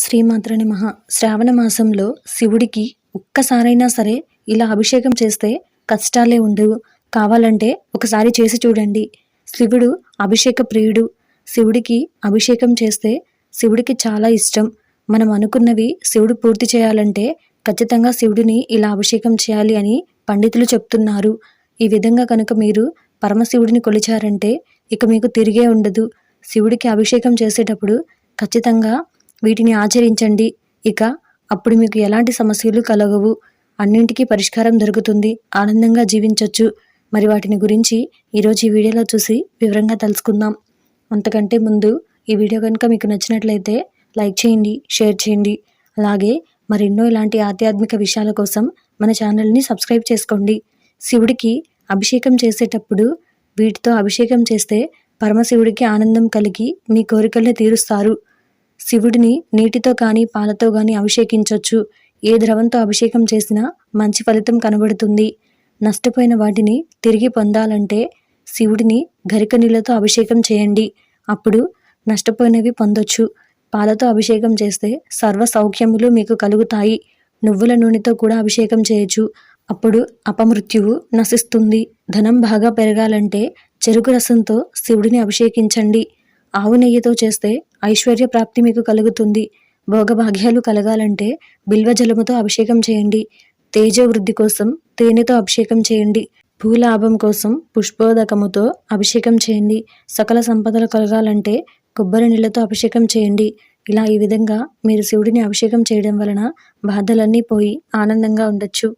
శ్రీమాత్రని మహా శ్రావణ మాసంలో శివుడికి ఒక్కసారైనా సరే ఇలా అభిషేకం చేస్తే కష్టాలే ఉండవు కావాలంటే ఒకసారి చేసి చూడండి. శివుడు అభిషేక ప్రియుడు. శివుడికి అభిషేకం చేస్తే శివుడికి చాలా ఇష్టం. మనం అనుకున్నవి శివుడు పూర్తి చేయాలంటే ఖచ్చితంగా శివుడిని ఇలా అభిషేకం చేయాలి అని పండితులు చెప్తున్నారు. ఈ విధంగా కనుక మీరు పరమశివుడిని కొలిచారంటే ఇక మీకు తిరిగే ఉండదు. శివుడికి అభిషేకం చేసేటప్పుడు ఖచ్చితంగా వీటిని ఆచరించండి. ఇక అప్పుడు మీకు ఎలాంటి సమస్యలు కలగవు. అన్నింటికీ పరిష్కారం దొరుకుతుంది. ఆనందంగా జీవించవచ్చు మరి వాటిని గురించి ఈరోజు ఈ వీడియోలో చూసి వివరంగా తెలుసుకుందాం. అంతకంటే ముందు ఈ వీడియో కనుక మీకు నచ్చినట్లయితే లైక్ చేయండి షేర్ చేయండి. అలాగే మరెన్నో ఇలాంటి ఆధ్యాత్మిక విషయాల కోసం మన ఛానల్ని సబ్స్క్రైబ్ చేసుకోండి. శివుడికి అభిషేకం చేసేటప్పుడు వీటితో అభిషేకం చేస్తే పరమశివుడికి ఆనందం కలిగి మీ కోరికల్ని తీరుస్తారు. శివుడిని నీటితో కానీ పాలతో కానీ అభిషేకించవచ్చు ఏ ద్రవంతో అభిషేకం చేసినా మంచి ఫలితం కనబడుతుంది. నష్టపోయిన వాటిని తిరిగి పొందాలంటే శివుడిని గరిక నీళ్ళతో అభిషేకం చేయండి. అప్పుడు నష్టపోయినవి పొందొచ్చు. పాలతో అభిషేకం చేస్తే సర్వ సౌఖ్యములు మీకు కలుగుతాయి. నువ్వుల నూనెతో కూడా అభిషేకం చేయొచ్చు. అప్పుడు అపమృత్యువు నశిస్తుంది. ధనం బాగా పెరగాలంటే చెరుకు రసంతో శివుడిని అభిషేకించండి. ఆవు నెయ్యితో చేస్తే ఐశ్వర్య ప్రాప్తి మీకు కలుగుతుంది. భోగభాగ్యాలు కలగాలంటే బిల్వజలముతో అభిషేకం చేయండి. తేజ వృద్ధి కోసం తేనెతో అభిషేకం చేయండి. భూలాభం కోసం పుష్పోదకముతో అభిషేకం చేయండి. సకల సంపదలు కలగాలంటే కొబ్బరి నీళ్ళతో అభిషేకం చేయండి. ఇలా ఈ విధంగా మీరు శివుడిని అభిషేకం చేయడం వలన బాధలన్నీ పోయి ఆనందంగా ఉండొచ్చు.